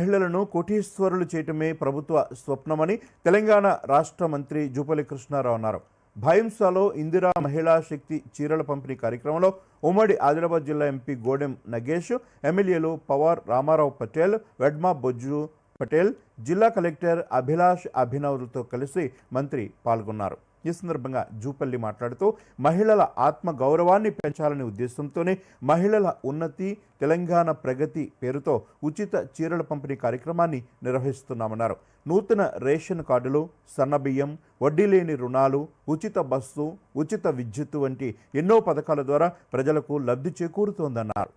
మహిళలను కోటీశ్వరులు చేయటమే ప్రభుత్వ స్వప్నమని తెలంగాణ రాష్ట్ర మంత్రి జూపల్లి కృష్ణారావు అన్నారు. భయంసాలో ఇందిరా మహిళా శక్తి చీరల పంపిణీ కార్యక్రమంలో ఉమ్మడి ఆదిలాబాద్ జిల్లా ఎంపీ గోడెం నగేష్ ఎమ్మెల్యేలు పవార్ రామారావు పటేల్ వెడ్మా బొజ్జు పటేల్ జిల్లా కలెక్టర్ అభిలాష్ అభినవ్లతో కలిసి మంత్రి పాల్గొన్నారు. ఈ సందర్భంగా జూపల్లి మాట్లాడుతూ మహిళల ఆత్మ గౌరవాన్ని పెంచాలనే ఉద్దేశంతోనే మహిళల ఉన్నతి తెలంగాణ ప్రగతి పేరుతో ఉచిత చీరల పంపిణీ కార్యక్రమాన్ని నిర్వహిస్తున్నామన్నారు. నూతన రేషన్ కార్డులు సన్నబియ్యం వడ్డీ లేని రుణాలు ఉచిత బస్సు ఉచిత విద్యుత్తు వంటి ఎన్నో పథకాల ద్వారా ప్రజలకు లబ్ధి చేకూరుతోందన్నారు.